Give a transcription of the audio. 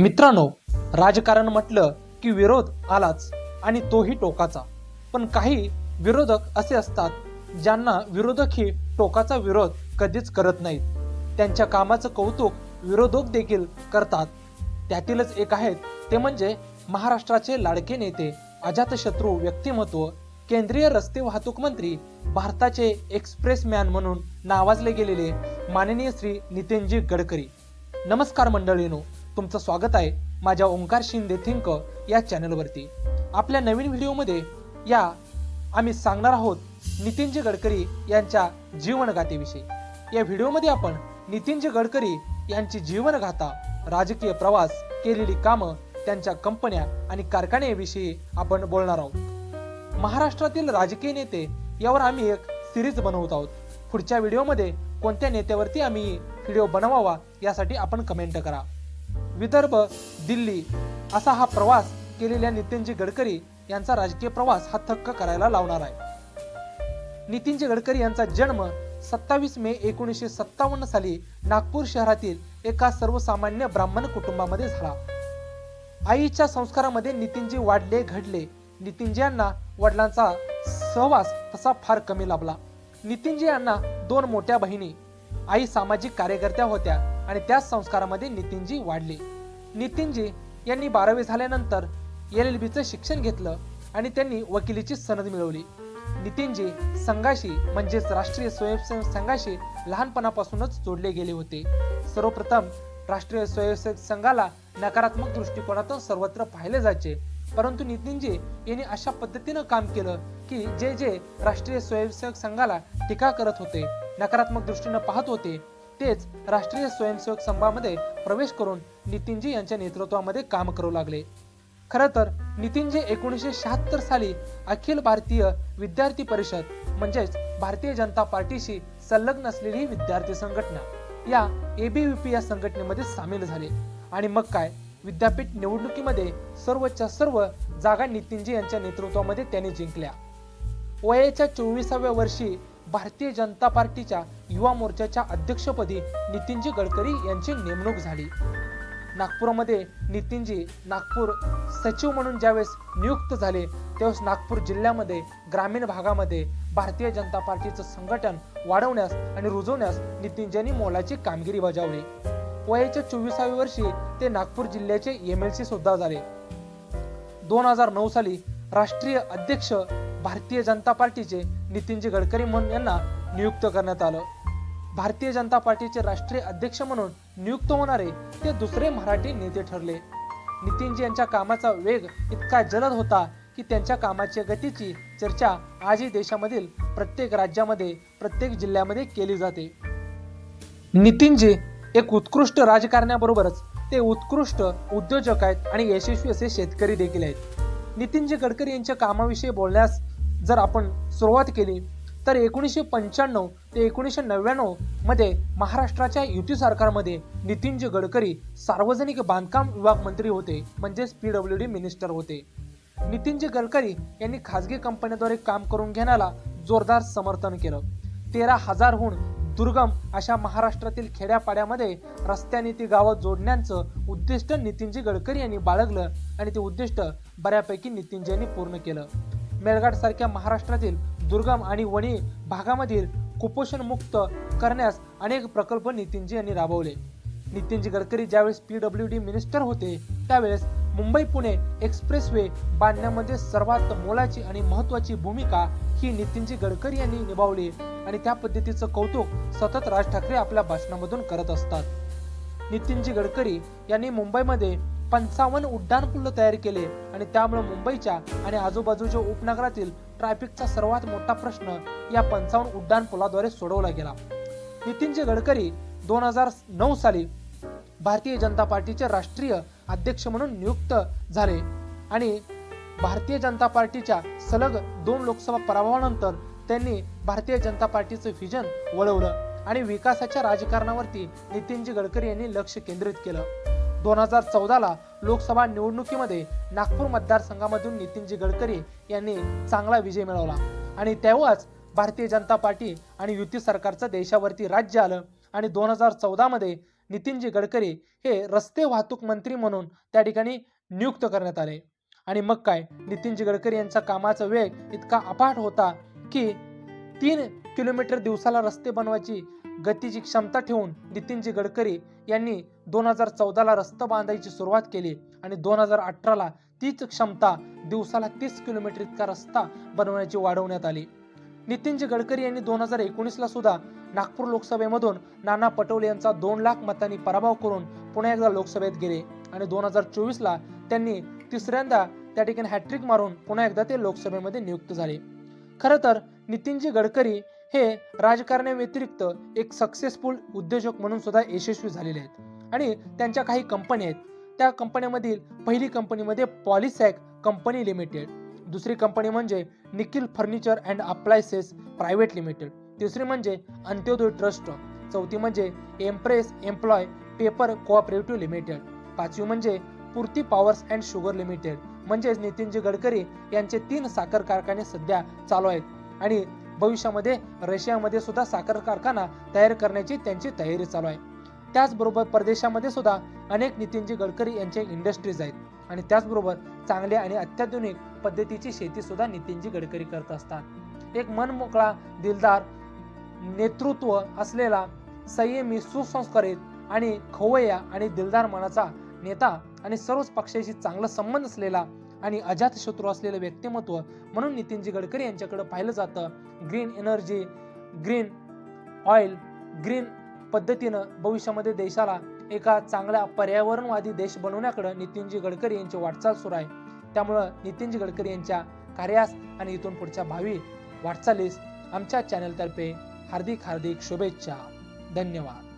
मित्रांनो राजकारण म्हटलं की विरोध आलाच आणि तोही टोकाचा. पण काही विरोधक असे असतात ज्यांना विरोधक ही टोकाचा विरोध कधीच करत नाहीत. त्यांच्या कामाचं कौतुक विरोधक देखील करतात. त्यातीलच एक आहेत ते म्हणजे महाराष्ट्राचे लाडके नेते अजातशत्रू व्यक्तिमत्व केंद्रीय रस्ते वाहतूक मंत्री भारताचे एक्सप्रेस मॅन म्हणून नावाजले गेलेले माननीय श्री नितीनजी गडकरी. नमस्कार मंडळीनो तुमचं स्वागत आहे माझ्या ओंकार शिंदे थिंक या चॅनलवरती. आपल्या नवीन व्हिडिओमध्ये या आम्ही सांगणार आहोत नितीनजी गडकरी यांच्या जीवनगाथेविषयी. या व्हिडिओमध्ये आपण नितीनजी गडकरी यांची जीवनगाथा राजकीय प्रवास केलेली कामं त्यांच्या कंपन्या आणि कारखान्याविषयी आपण बोलणार आहोत. महाराष्ट्रातील राजकीय नेते यावर आम्ही एक सिरीज बनवत आहोत. पुढच्या व्हिडिओमध्ये कोणत्या नेत्यावरती आम्ही व्हिडिओ बनवावा यासाठी आपण कमेंट करा. विदर्भ दिल्ली असा हा प्रवास केलेल्या नितीनजी गडकरी यांचा राजकीय प्रवास हा थक्क करायला लावणार आहे. नितीनजी गडकरी यांचा जन्म सत्तावीस मे एकोणीसशे सत्तावन्न साली नागपूर शहरातील एका सर्वसामान्य ब्राह्मण कुटुंबामध्ये झाला. आईच्या संस्कारामध्ये नितीनजी वाढले घडले. नितीनजी यांना वडिलांचा सहवास तसा फार कमी लाभला. नितीनजी यांना दोन मोठ्या बहिणी आई सामाजिक कार्यकर्त्या होत्या. आणि त्याच संस्कारामध्ये नितीनजी वाढले. नितीनजी यांनी बारावी झाल्यानंतर एल एल बीचं शिक्षण घेतलं आणि त्यांनी वकिलीची सनद मिळवली. नितीनजी संघाशी म्हणजेच राष्ट्रीय स्वयंसेवक संघाशी लहानपणापासूनच जोडले गेले होते. सर्वप्रथम राष्ट्रीय स्वयंसेवक संघाला नकारात्मक दृष्टिकोनातून सर्वत्र पाहिले जायचे. परंतु नितीनजी यांनी अशा पद्धतीनं काम केलं की जे जे राष्ट्रीय स्वयंसेवक संघाला टीका करत होते नकारात्मक दृष्टीनं पाहत होते तेच राष्ट्रीय स्वयंसेवक संघामध्ये प्रवेश करून नितीनजी यांच्या नेतृत्वामध्ये काम करू लागले. खरं तर नितीनजी एकोणीसशे शहात्तर साली अखिल भारतीय विद्यार्थी परिषद म्हणजेच भारतीय जनता पार्टीशी संलग्न असलेली विद्यार्थी संघटना या एबीव्हीपी या संघटनेमध्ये सामील झाले. आणि मग काय? विद्यापीठ निवडणुकीमध्ये सर्वच्या सर्व जागा नितीनजी यांच्या नेतृत्वामध्ये त्यांनी जिंकल्या. वयाच्या चोवीसाव्या वर्षी भारतीय जनता पार्टीच्या युवा मोर्चाच्या अध्यक्षपदी नितीनजी गडकरी यांची नेमणूक झाली. नागपूरमध्ये नितीनजी नागपूर सचिव म्हणून ज्यावेळेस नियुक्त झाले त्यावेळेस नागपूर जिल्ह्यामध्ये ग्रामीण भागामध्ये भारतीय जनता पार्टीचं संघटन वाढवण्यास आणि रुजवण्यास नितीनजींनी मोलाची कामगिरी बजावली. वयाच्या चोवीसाव्या वर्षी ते नागपूर जिल्ह्याचे एम एल सी सुद्धा झाले. दोन हजार नऊ साली राष्ट्रीय अध्यक्ष भारतीय जनता पार्टीचे नितीनजी गडकरी म्हणून यांना नियुक्त करण्यात आलं. भारतीय जनता पार्टीचे राष्ट्रीय अध्यक्ष म्हणून नियुक्त होणारे ते दुसरे मराठी नेते ठरले. नितीनजी यांच्या कामाचा वेग इतका जलद होता की त्यांच्या कामाच्या गतीची चर्चा आजही देशामधील प्रत्येक राज्यामध्ये प्रत्येक जिल्ह्यामध्ये केली जाते. नितीनजी एक उत्कृष्ट राजकारण्याबरोबरच ते उत्कृष्ट उद्योजक आहेत आणि यशस्वी असे शेतकरी देखील आहेत. नितीनजी गडकरी यांच्या कामाविषयी बोलण्यास जर आपण सुरुवात केली तर एकोणीसशे पंच्याण्णव ते एकोणीसशे नव्याण्णवमध्ये महाराष्ट्राच्या युती सरकारमध्ये नितीनजी गडकरी सार्वजनिक बांधकाम विभाग मंत्री होते म्हणजेच पीडब्ल्यू डी मिनिस्टर होते. नितीनजी गडकरी यांनी खाजगी कंपन्याद्वारे काम करून घेण्याला जोरदार समर्थन केलं. तेरा हजारहून दुर्गम अशा महाराष्ट्रातील खेड्यापाड्यामध्ये रस्त्याने ती गावं जोडण्याचं उद्दिष्ट नितीनजी गडकरी यांनी बाळगलं आणि ते उद्दिष्ट बऱ्यापैकी नितीनजी यांनी पूर्ण केलं. मेळघाट सारख्या महाराष्ट्रातील दुर्गम आणि वणी भागामधील कुपोषण मुक्त करण्यास अनेक प्रकल्प नितीनजी यांनी राबवले. नितीनजी गडकरी ज्यावेळेस पी डब्ल्यू डी मिनिस्टर होते त्यावेळेस मुंबई पुणे एक्सप्रेस वे बांधण्यामध्ये सर्वात मोलाची आणि महत्वाची भूमिका ही नितीनजी गडकरी यांनी निभावली आणि त्या पद्धतीचं कौतुक सतत राज ठाकरे आपल्या भाषणामधून करत असतात. नितीनजी गडकरी यांनी मुंबईमध्ये पंचावन्न उड्डाणपूल तयार केले आणि त्यामुळे मुंबईच्या आणि आजूबाजूच्या उपनगरातील ट्रॅफिकचा सर्वात मोठा प्रश्न या पंचावन्न उड्डाणपुलाद्वारे सोडवला गेला. नितीनजी गडकरी दोन हजार नऊ साली भारतीय जनता पार्टीचे राष्ट्रीय अध्यक्ष म्हणून नियुक्त झाले आणि भारतीय जनता पार्टीच्या सलग दोन लोकसभा पराभवानंतर त्यांनी भारतीय जनता पार्टीचं व्हिजन वळवलं आणि विकासाच्या राजकारणावरती नितीनजी गडकरी यांनी लक्ष केंद्रित केलं. दोन हजार चौदाला लोकसभा निवडणुकीमध्ये नागपूर मतदारसंघामधून नितीनजी गडकरी यांनी चांगला विजय मिळवला. आणि तेव्हाच भारतीय जनता पार्टी आणि युती सरकारचं देशावरती राज्य आलं. आणि दोन हजार चौदामध्ये नितीनजी गडकरी हे रस्ते वाहतूक मंत्री म्हणून त्या ठिकाणी नियुक्त करण्यात आले. आणि मग काय? नितीनजी गडकरी यांचा कामाचा वेग इतका अपाट होता की तीन किलोमीटर दिवसाला रस्ते बनवायची गतीची क्षमता ठेवून नितीनजी गडकरी यांनी दोन हजार चौदाला रस्ता बांधायची सुरुवात केली आणि दोन हजार अठराला तीच क्षमता दिवसाला तीस किलोमीटर इतका रस्ता बनवण्याची वाढवण्यात आली. नितीनजी गडकरी यांनी दोन हजार एकोणीसला सुद्धा नागपूर लोकसभेमधून नाना पटोले यांचा दोन लाख मतांनी पराभव करून पुन्हा एकदा लोकसभेत गेले आणि दोन हजार चोवीसला त्यांनी तिसऱ्यांदा त्या ठिकाणी हॅट्रिक मारून पुन्हा एकदा ते लोकसभेमध्ये नियुक्त झाले. खरं तर नितीनजी गडकरी हे राजकारण्याव्यतिरिक्त एक सक्सेसफुल उद्योजक म्हणून सुद्धा यशस्वी झालेले आहेत. आणि त्यांच्या काही कंपन्या आहेत. त्या कंपन्यामधील पहिली कंपनीमध्ये पॉलिसॅक कंपनी लिमिटेड दुसरी कंपनी म्हणजे Nikhil furniture and appliances private limited तिसरी म्हणजे अंत्योदय ट्रस्ट चौथी म्हणजे Empress employ paper cooperative limited पाचवी म्हणजे पूर्ती पॉवर्स अँड शुगर लिमिटेड म्हणजेच नितीनजी गडकरी यांचे तीन साखर कारखाने सध्या चालू आहेत. आणि भविष्यामध्ये रशियामध्ये सुद्धा साखर कारखाना तयार करण्याची त्यांची तयारी चालू आहे. त्याचबरोबर परदेशामध्ये सुद्धा अनेक नितीनजी गडकरी यांचे इंडस्ट्रीज आहेत. आणि त्याचबरोबर चांगल्या आणि अत्याधुनिक पद्धतीची शेती सुद्धा नितीनजी गडकरी करत असतात. एक मनमोकळा दिलदार नेतृत्व असलेला संयमी सुसंस्कारित आणि खवय्या आणि दिलदार मनाचा नेता आणि सर्वच पक्षाशी चांगला संबंध असलेला आणि अजातशत्रू असलेलं व्यक्तिमत्व म्हणून नितीनजी गडकरी यांच्याकडे पाहिलं जातं. Green energy green oil green पद्धतीनं भविष्यामध्ये देशाला एका चांगल्या पर्यावरणवादी देश बनवण्याकडे नितीनजी गडकरी यांची वाटचाल सुरू आहे. त्यामुळं नितीनजी गडकरी यांच्या कार्यास आणि इथून पुढच्या भावी वाटचालीस आमच्या चॅनलतर्फे हार्दिक हार्दिक शुभेच्छा. धन्यवाद.